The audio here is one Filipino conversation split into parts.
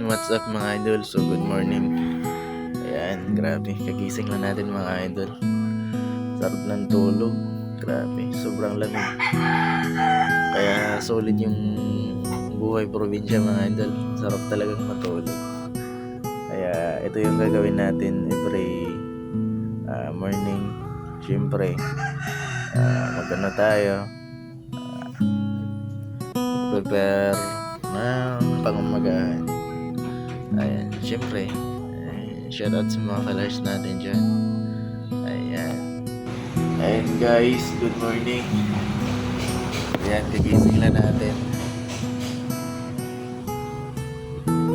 Ayan, what's up mga idol? So, good morning. Ayan, grabe. Kagising lang natin mga idol. Sarap ng tulog. Grabe, sobrang lamig. Kaya solid yung buhay probinsya mga idol. Sarap talagang matulog. Kaya ito yung gagawin natin every ah, morning. Siyempre, uh, magano tayo. Ah, prepare ng pangumagahan. Syempre, eh, shout out sa mga followers natin dyan. Ayan. Ayan guys, good morning. Ayan, kagising lang natin.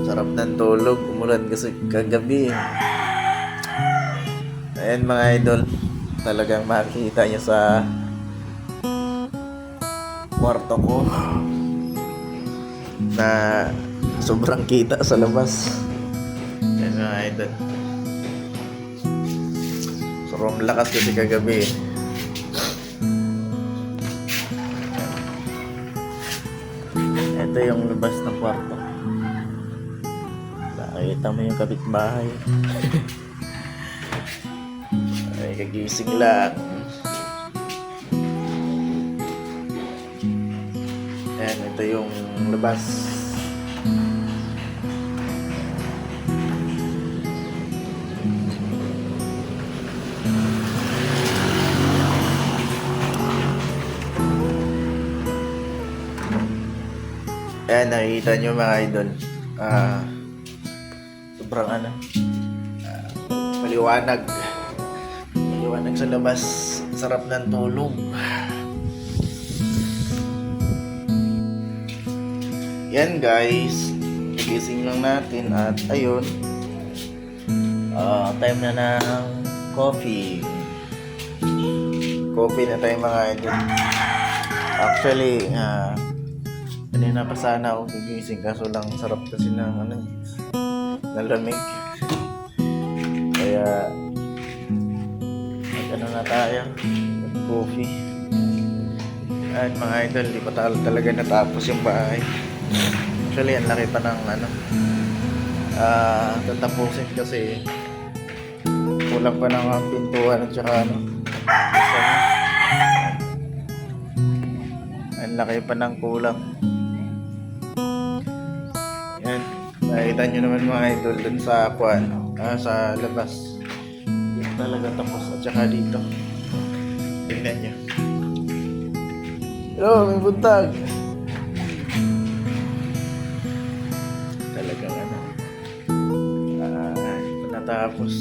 Sarap ng tulog, umulan kasi kagabi. Ayan mga idol, talagang makikita nyo sa kwarto ko na sobrang kita sa labas. Mga idol. Sobrang lakas kasi kagabi. Ito yung labas ng kwarto. Nakita mo yung kapitbahay. Ay, kagising lang. Ayan, ito yung labas. Ayan, nakikita nyo mga idol. Ah, sobrang ano, ah, maliwanag. Maliwanag sa labas. Sarap ng tulog. Yan guys, gigising lang natin at ayun, ah, time na ng coffee. Coffee na tayo mga idol. Actually, ah, kanina pa sana ako gigising kaso lang sarap kasi ng ano, ng lamig. Kaya, ano na tayo, coffee. At mga idol, di pa tal- talaga natapos yung bahay. Actually, ang laki pa ng ano. Ah, tatapusin kasi kulang pa ng pintuan at saka ano. Ang laki pa ng kulang. Nakita nyo naman mga idol dun sa kwan, ah, sa labas. Hindi talaga tapos at saka dito. Tingnan nyo. Yo, may buntag. Talagang ano. Ah, ito natapos.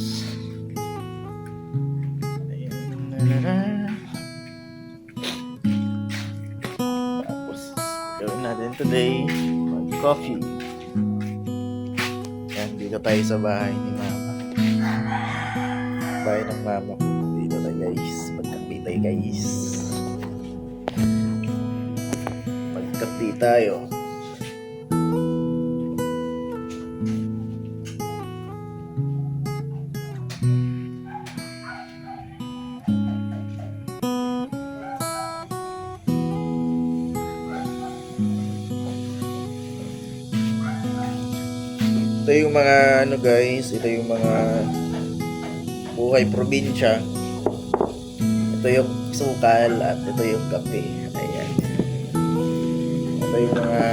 Ayan. Tapos, gawin natin today, mag-coffee. Dito tayo sa bahay ni Mama. Bahay ng Mama ko. Dito tayo guys. Magkapi tayo guys. Magkapi tayo. Ito yung mga ano guys, ito yung mga buhay probinsya. Ito yung sukal at ito yung kape. Ayan. Ito yung mga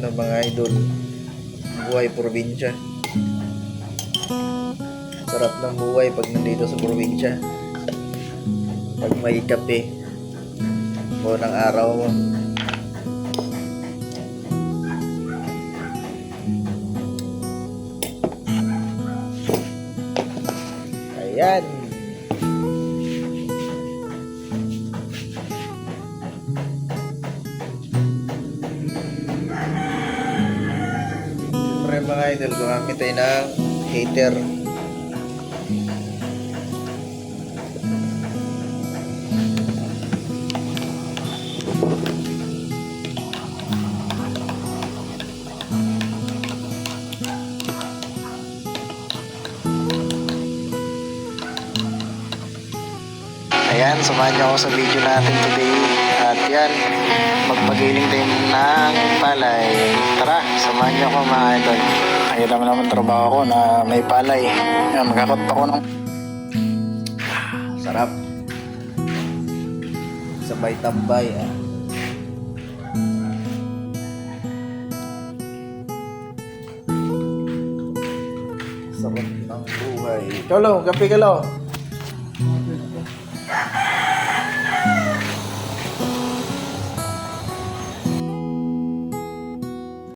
ano mga idol buhay probinsya. Sarap ng buhay pag nandito sa probinsya. Pag may kape. Unang araw mo. Ayan. Siyempre mga idol, gumamit tayo ng heater. Ayan, samahan niyo ako sa video natin today at yan. Magpagiling din ng palay. Tara, samahan niyo ako mga idol. Ayun naman naman trabaho ko na may palay. Yan, magkakot ako ng... Sarap. Sabay tambay ah. Sarap ng buhay. Cholo, kape ka lo.